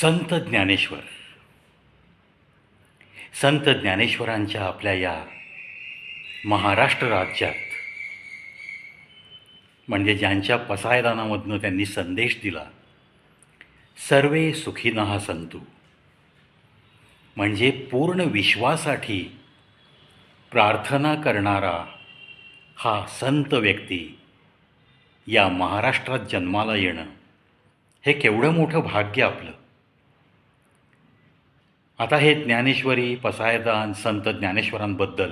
संत ज्ञानेश्वर. संत ज्ञानेश्वरांच्या आपल्या या महाराष्ट्र राज्यात म्हणजे ज्यांच्या पसायदानामधनं त्यांनी संदेश दिला सर्वे सुखीनः संतू म्हणजे पूर्ण विश्वासाठी प्रार्थना करणारा हा संत व्यक्ती या महाराष्ट्रात जन्माला येणं हे केवढं मोठं भाग्य आपलं. आता हे ज्ञानेश्वरी पसायदान संत ज्ञानेश्वरांबद्दल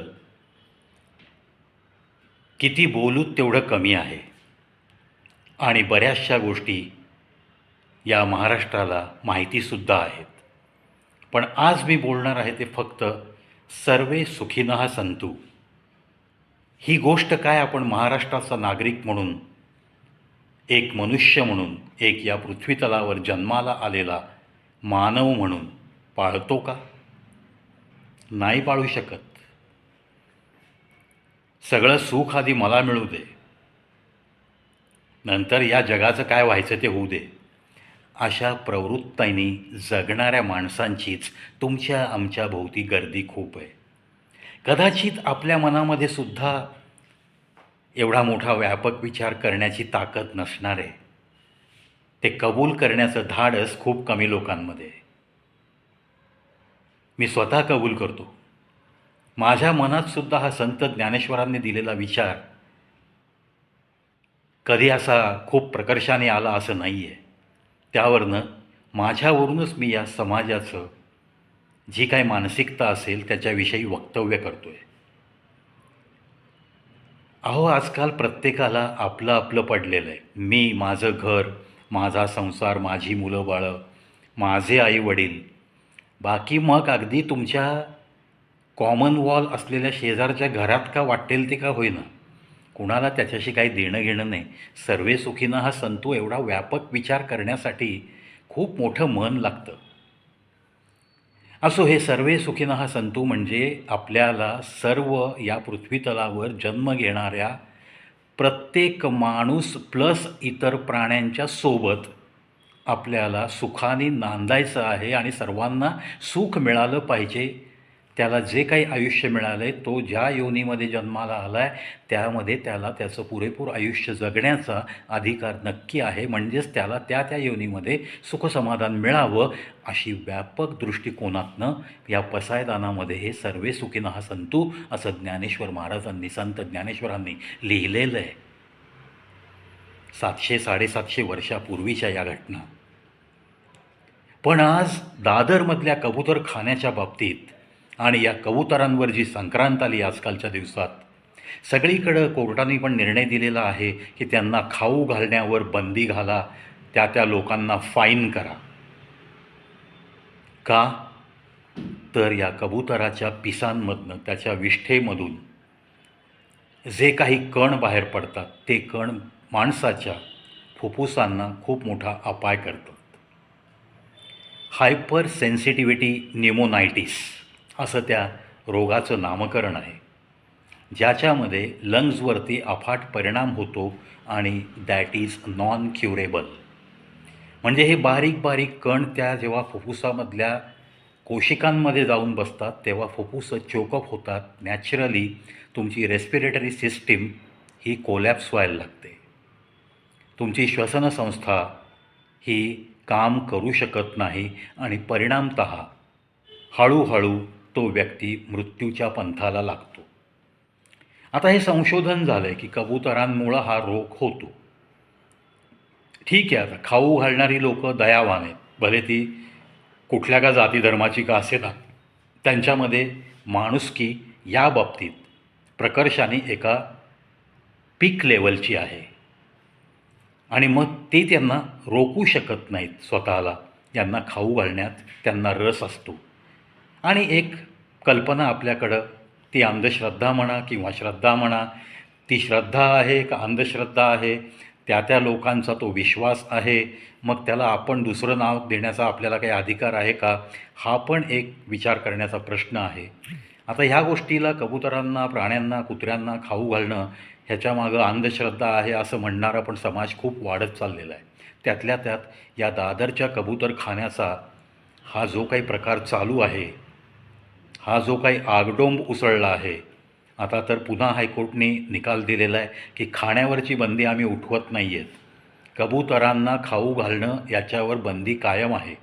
किती बोलूत तेवढं कमी आहे. आणि बऱ्याचशा गोष्टी या महाराष्ट्राला माहितीसुद्धा आहेत. पण आज मी बोलणार आहे ते फक्त सर्वे सुखिनः संतू. ही गोष्ट काय आपण महाराष्ट्राचा नागरिक म्हणून एक मनुष्य म्हणून एक या पृथ्वीतलावर जन्माला आलेला मानव म्हणून पाळतो का? नाही पाळू शकत. सगळं सुख आधी मला मिळू दे. नंतर या जगाचं काय व्हायचं ते होऊ दे. अशा प्रवृत्तीने जगणाऱ्या माणसांचीच तुमच्या आमच्या भोवती गर्दी खूप आहे. कदाचित आपल्या मनामध्ये सुद्धा एवढा मोठा व्यापक विचार करण्याची ताकद नसणार आहे. ते कबूल करण्याचं धाडस खूप कमी लोकांमध्ये आहे. मी स्वतः कबूल करतो. माझ्या मनात सुद्धा हा संत ज्ञानेश्वरांनी दिलेला विचार कधी असा खूप प्रकर्षाने आला असं नाही आहे त्यावरनं माझ्यावरूनच मी या समाजाचं जी काही मानसिकता असेल त्याच्याविषयी वक्तव्य करतो आहे अहो आजकाल प्रत्येकाला आपलं आपलं पडलेलं आहे. मी माझं घर माझा संसार माझी मुलं बाळं माझे आई वडील बाकी मग अगदी तुमच्या कॉमन वॉल असलेल्या शेजारच्या घरात का वाटेल ते का होईना? कुणाला त्याच्याशी काही देणं घेणं नाही. सर्वे सुखीनं हा संतू एवढा व्यापक विचार करण्यासाठी खूप मोठं मन लागतं. असो हे सर्वे सुखीनं हा संतू म्हणजे आपल्याला सर्व या पृथ्वीतलावर जन्म घेणाऱ्या प्रत्येक माणूस प्लस इतर प्राण्यांच्या सोबत आपल्याला सुखाने नांदायचं आहे आणि सर्वांना सुख मिळालं पाहिजे त्याला जे काही आयुष्य मिळालं आहे तो ज्या योनीमध्ये जन्माला आला आहे त्यामध्ये त्याला त्याचं पुरेपूर आयुष्य जगण्याचा अधिकार नक्की आहे. म्हणजेच त्याला त्या त्या योनीमध्ये सुखसमाधान मिळावं अशी व्यापक दृष्टिकोनातनं या पसायदानामध्ये हे सर्वे सुखीन हा संतू असं ज्ञानेश्वर महाराजांनी संत ज्ञानेश्वरांनी लिहिलेलं आहे सातशे साडेसातशे वर्षापूर्वीच्या या घटना. पण आज दादरमधल्या कबूतर खाण्याच्या बाबतीत आणि या कबुतरांवर जी संक्रांत आली आजकालच्या दिवसात सगळीकडं कोर्टाने पण निर्णय दिलेला आहे की त्यांना खाऊ घालण्यावर बंदी घाला त्या त्या लोकांना फाईन करा. का? तर या कबुतराच्या पिसांमधनं त्याच्या विष्ठेमधून जे काही कण बाहेर पडतात ते कण माणसाच्या फुफ्फुसांना खूप मोठा अपाय करतं. हायपर सेन्सिटिव्हिटी निमोनायटिस असं त्या रोगाचं नामकरण आहे ज्याच्यामध्ये लंग्सवरती अफाट परिणाम होतो आणि दॅट इज नॉन क्युरेबल म्हणजे हे बारीक बारीक कण त्या जेव्हा फुफ्फुसामधल्या कोशिकांमध्ये जाऊन बसतात तेव्हा फुफ्फुसं चोकअप होतात. नॅचरली तुमची रेस्पिरेटरी सिस्टीम ही कोलॅप्स व्हायला लागते. तुमची श्वसनसंस्था ही काम करू शकत नाही आणि परिणामत हळूहळू तो व्यक्ती मृत्यूच्या पंथाला लागतो. आता हे संशोधन झालं आहे की कबुतरांमुळं हा रोग होतो. ठीक आहे आता खाऊ घालणारी लोक दयावान आहेत. भले ती कुठल्या का जाती धर्माची का असे ना त्यांच्यामध्ये माणुसकी या बाबतीत प्रकर्षाने एका पीक लेवलची आहे. आणि मग ते त्यांना रोखू शकत नाहीत स्वतःला. यांना खाऊ घालण्यात त्यांना रस असतो. आणि एक कल्पना आपल्याकडं ती अंधश्रद्धा म्हणा किंवा श्रद्धा म्हणा ती श्रद्धा आहे का अंधश्रद्धा आहे? त्या त्या लोकांचा तो विश्वास आहे. मग त्याला आपण दुसरं नाव देण्याचा आपल्याला काही अधिकार आहे का? हा पण एक विचार करण्याचा प्रश्न आहे. आता ह्या गोष्टीला कबुतरांना प्राण्यांना कुत्र्यांना खाऊ घालणं ह्याच्यामागं अंधश्रद्धा आहे असं म्हणणारा पण समाज खूप वाढत चाललेला आहे. त्यातल्या त्यात या दादरच्या कबूतर खाण्याचा हा जो काही प्रकार चालू आहे हा जो काही आगडोंब उसळला आहे आता तर पुन्हा हायकोर्टने निकाल दिलेला आहे की खाण्यावरची बंदी आम्ही उठवत नाही आहेत कबुतरांना खाऊ घालणं याच्यावर बंदी कायम आहे.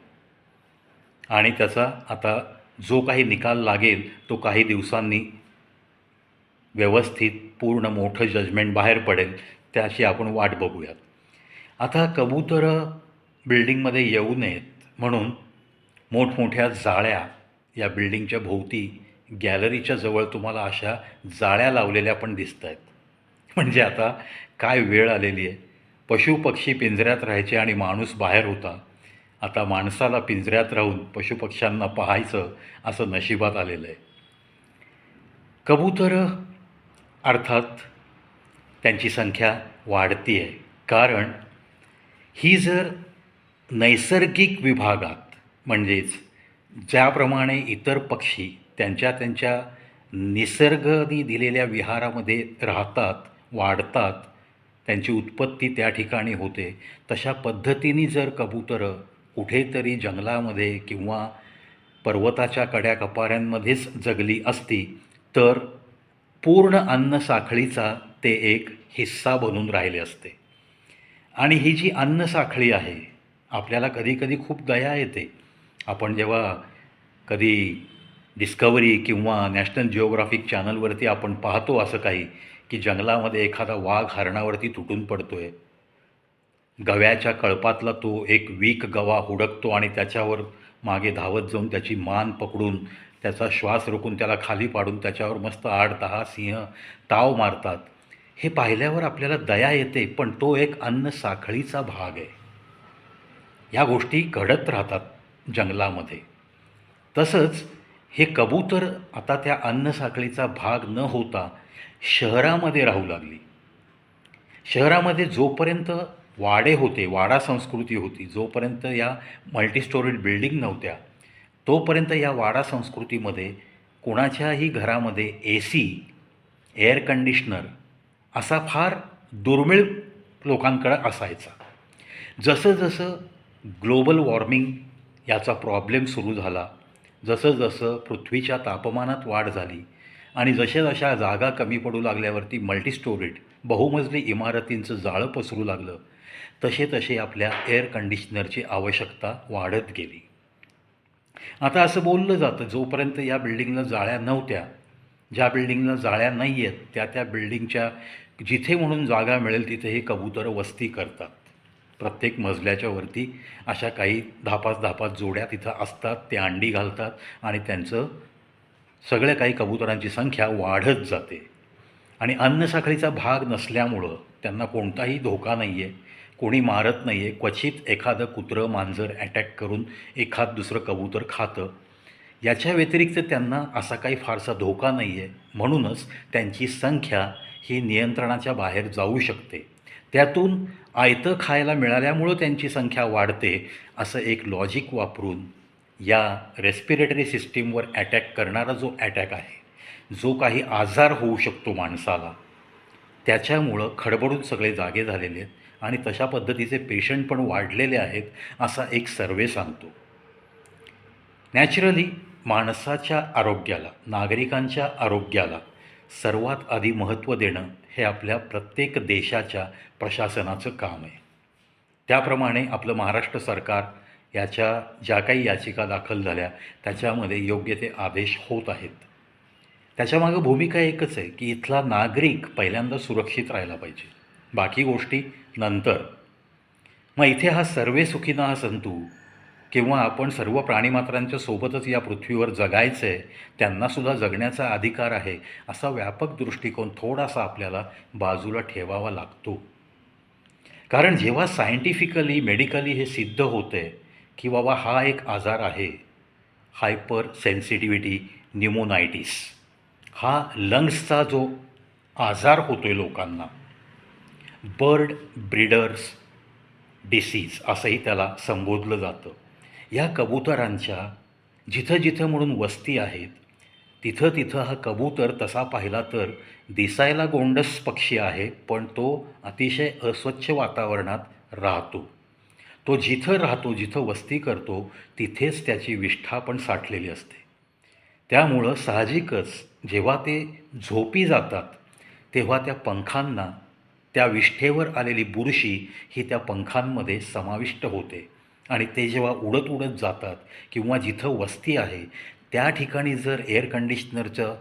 आणि त्याचा आता जो काही निकाल लागेल तो काही दिवसांनी व्यवस्थित पूर्ण मोठं जजमेंट बाहेर पडेल त्याची आपण वाट बघूयात. आता कबुतरं बिल्डिंगमध्ये येऊ नयेत म्हणून मोठमोठ्या जाळ्या या बिल्डिंगच्या भोवती गॅलरीच्या जवळ तुम्हाला अशा जाळ्या लावलेल्या पण दिसत आहेत म्हणजे आता काय वेळ आलेली आहे. पशुपक्षी पिंजऱ्यात राहायचे आणि माणूस बाहेर होता. आता माणसाला पिंजऱ्यात राहून पशुपक्ष्यांना पाहायचं असं नशिबात आलेलं आहे. कबुतरं अर्थात त्यांची संख्या वाढती आहे कारण ही जर नैसर्गिक विभागात म्हणजेच ज्याप्रमाणे इतर पक्षी त्यांच्या त्यांच्या निसर्गनी दिलेल्या विहारामध्ये राहतात वाढतात त्यांची उत्पत्ती त्या ठिकाणी होते तशा पद्धतीने जर कबुतरं कुठेतरी जंगलामध्ये किंवा पर्वताच्या कड्या कपाऱ्यांमध्येच जगली असती तर पूर्ण अन्न साखळीचा ते एक हिस्सा बनून राहिले असते. आणि ही जी अन्न साखळी आहे आपल्याला कधीकधी खूप दया येते. आपण जेव्हा कधी डिस्कवरी किंवा नॅशनल जिओग्राफिक चॅनलवरती आपण पाहतो असं काही की जंगलामध्ये एखादा वाघ हरणावरती तुटून पडतो आहे गव्याच्या कळपातला तो एक वीक गवा हुडकतो आणि त्याच्यावर मागे धावत जाऊन त्याची मान पकडून त्याचा श्वास रोखून त्याला खाली पाडून त्याच्यावर मस्त आठ दहा सिंह ताव मारतात. हे पाहिल्यावर आपल्याला दया येते पण तो एक अन्न साखळीचा भाग आहे. या गोष्टी घडत राहतात जंगलामध्ये. तसंच हे कबूतर आता त्या अन्न साखळीचा भाग न होता शहरामध्ये राहू लागली. शहरामध्ये जोपर्यंत वाडे होते वाडा संस्कृती होती जोपर्यंत या मल्टीस्टोरीड बिल्डिंग नव्हत्या तोपर्यंत या वाडा संस्कृतीमध्ये कोणाच्याही घरामध्ये ए सी एअर कंडिशनर असा फार दुर्मिळ लोकांकडं असायचा. जसं जसं ग्लोबल वॉर्मिंग याचा प्रॉब्लेम सुरू झाला जसं जसं पृथ्वीच्या तापमानात वाढ झाली आणि जशा जशा जागा कमी पडू लागल्यावरती मल्टीस्टोरेड बहुमजली इमारतींचं जाळं पसरू लागलं तसे तसे आपल्या एअर कंडिशनरची आवश्यकता वाढत गेली. आता असं बोललं जातं जोपर्यंत या बिल्डिंगला जाळ्या नव्हत्या ज्या बिल्डिंगला जाळ्या नाही आहेत त्या त्या बिल्डिंगच्या जिथे म्हणून जागा मिळेल तिथे हे कबुतरं वस्ती करतात. प्रत्येक मजल्याच्या वरती अशा काही धापास धापास जोड्या तिथं असतात ते अंडी घालतात आणि त्यांचं सगळ्या काही कबुतरांची संख्या वाढत जाते. आणि अन्नसाखळीचा भाग नसल्यामुळं त्यांना कोणताही धोका नाही आहे कोणी मारत नाही आहे क्वचित एखादं कुत्रं मांजर अटॅक करून एखाद दुसरं कबूतर खातं. याच्या व्यतिरिक्त त्यांना असा काही फारसा धोका नाही आहे म्हणूनच त्यांची संख्या ही नियंत्रणाच्या बाहेर जाऊ शकते. त्यातून आयतं खायला मिळाल्यामुळं त्यांची संख्या वाढते असं एक लॉजिक वापरून या रेस्पिरेटरी सिस्टीमवर अटॅक करणारा जो अटॅक आहे जो काही आजार होऊ शकतो माणसाला त्याच्यामुळं खडबडून सगळे जागे झालेले आहेत. आणि तशा पद्धतीचे पेशंट पण वाढलेले आहेत असा एक सर्वे सांगतो. नॅचरली माणसाच्या आरोग्याला नागरिकांच्या आरोग्याला सर्वात आधी महत्त्व देणं हे आपल्या प्रत्येक देशाच्या प्रशासनाचं काम आहे. त्याप्रमाणे आपलं महाराष्ट्र सरकार याच्या ज्या काही याचिका दाखल झाल्या त्याच्यामध्ये योग्य ते आदेश होत आहेत. त्याच्यामागं भूमिका एकच आहे की इथला नागरिक पहिल्यांदा सुरक्षित राहायला पाहिजे. बाकी गोष्टी नंतर. मग इथे हा सर्वे सुखीना हा संतू किंवा आपण सर्व प्राणीमात्रांच्या सोबतच या पृथ्वीवर जगायचं आहे त्यांनासुद्धा जगण्याचा अधिकार आहे असा व्यापक दृष्टिकोन थोडासा आपल्याला बाजूला ठेवावा लागतो. कारण जेव्हा सायंटिफिकली मेडिकली हे सिद्ध होतं आहे की बाबा हा एक आजार आहे हायपर सेन्सिटिव्हिटी न्युमोनायटिस हा लंग्सचा जो आजार होतो आहे लोकांना बर्ड ब्रीडर्स डिसीज असंही त्याला संबोधलं जातं. या कबुतरांच्या जिथं जिथं म्हणून वस्ती आहेत तिथं तिथं हा कबूतर तसा पाहिला तर दिसायला गोंडस पक्षी आहे पण तो अतिशय अस्वच्छ वातावरणात राहतो. तो जिथं राहतो जिथं वस्ती करतो तिथेच त्याची विष्ठा पण साठलेली असते. त्यामुळं साहजिकच जेव्हा ते झोपी जातात तेव्हा त्या पंखांना त्या विष्ठेवर आलेली बुरशी ही त्या पंखांमध्ये समाविष्ट होते. आणि ते जेव्हा उडत उडत जातात किंवा जिथं वस्ती आहे त्या ठिकाणी जर एअर कंडिशनरचं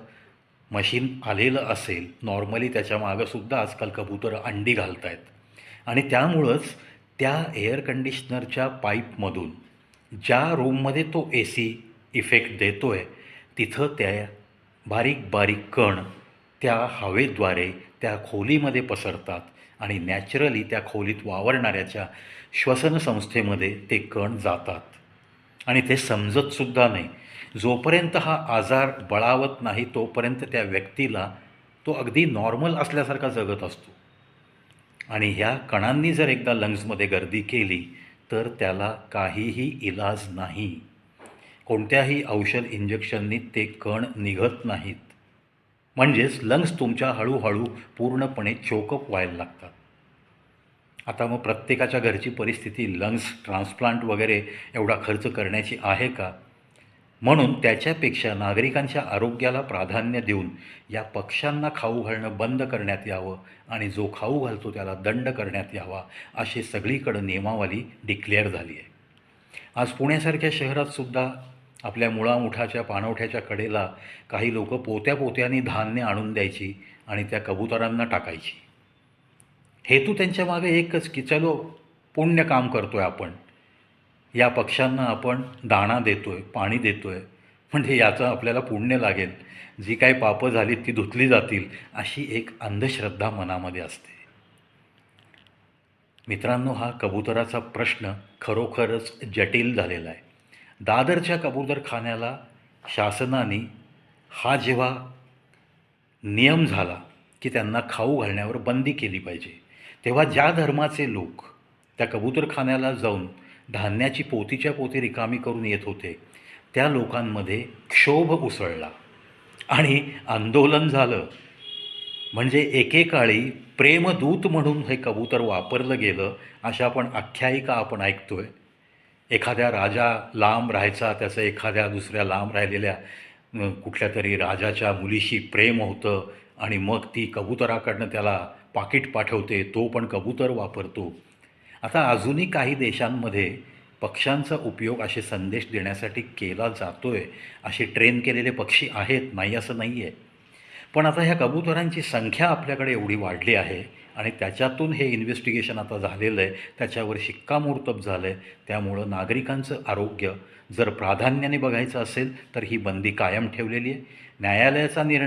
मशीन आलेलं असेल नॉर्मली त्याच्या मागंसुद्धा आजकाल कबूतर अंडी घालत आहेत आणि त्यामुळंच त्या एअर कंडिशनरच्या पाईपमधून ज्या रूममध्ये तो ए सी इफेक्ट देतो आहे तिथं त्या बारीक बारीक कण त्या हवेद्वारे त्या खोलीमध्ये पसरतात आणि नॅचरली त्या खोलीत वावरणाऱ्याच्या श्वसनसंस्थेमध्ये ते कण जातात. आणि ते समजतसुद्धा नाही. जोपर्यंत हा आजार बळावत नाही तोपर्यंत त्या व्यक्तीला तो अगदी नॉर्मल असल्यासारखा जगत असतो. आणि ह्या कणांनी जर एकदा लंग्समध्ये गर्दी केली तर त्याला काहीही इलाज नाही. कोणत्याही औषध इंजेक्शननी ते कण निघत नाहीत. म्हणजेच लंग्स तुमच्या हळूहळू पूर्णपणे चोकअप व्हायला लागतात. आता मग प्रत्येकाच्या घरची परिस्थिती लंग्स ट्रान्सप्लांट वगैरे एवढा खर्च करण्याची आहे का? म्हणून त्याच्यापेक्षा नागरिकांच्या आरोग्याला प्राधान्य देऊन या पक्ष्यांना खाऊ घालणं बंद करण्यात यावं आणि जो खाऊ घालतो त्याला दंड करण्यात यावा अशी सगळीकडं नियमावली डिक्लेअर झाली आहे. आज पुण्यासारख्या शहरातसुद्धा आपल्या मुळामुठाच्या पाणवठ्याच्या कडेला काही लोक पोत्या पोत्याने धान्य आणून द्यायची आणि त्या कबुतरांना टाकायची. हेतू त्यांच्या मागे एकच की चलो पुण्य काम करतो आहे आपण. या पक्ष्यांना आपण दाणा देतो आहे पाणी देतो आहे म्हणजे याचं आपल्याला पुण्य लागेल. जी काही पापं झाली ती धुतली जातील अशी एक अंधश्रद्धा मनामध्ये असते. मित्रांनो हा कबुतराचा प्रश्न खरोखरच जटिल झालेला आहे. दादरच्या कबूतरखान्याला शासनाने हा जेव्हा नियम झाला की त्यांना खाऊ घालण्यावर बंदी केली पाहिजे तेव्हा ज्या धर्माचे लोक त्या कबूतरखान्याला जाऊन धान्याची पोतीच्या पोती रिकामी करून येत होते त्या लोकांमध्ये क्षोभ उसळला आणि आंदोलन झालं. म्हणजे एकेकाळी प्रेमदूत म्हणून हे कबूतर वापरलं गेलं अशा पण आख्यायिका आपण ऐकतो आहे एखाद्या राजा लांब राहायचा त्याचं एखाद्या दुसऱ्या लांब राहिलेल्या कुठल्या तरी राजाच्या मुलीशी प्रेम होतं आणि मग ती कबुतराकडनं त्याला पाकिट पाठवते तो पण कबूतर वापरतो. आता अजूनही काही देशांमध्ये पक्ष्यांचा उपयोग असे संदेश देण्यासाठी केला जातो आहे असे ट्रेन केलेले पक्षी आहेत नाही असं नाही आहे पण आता ह्या कबुतरांची संख्या आपल्याकडे एवढी वाढली आहे आणि त्याच्यातून हे इन्व्हेस्टिगेशन आता झालेलं आहे त्याच्यावर शिक्कामोर्तब झालं आहे त्यामुळं नागरिकांचं आरोग्य जर प्राधान्याने बघायचं असेल तर ही बंदी कायम ठेवलेली आहे. न्यायालयाचा निर्णय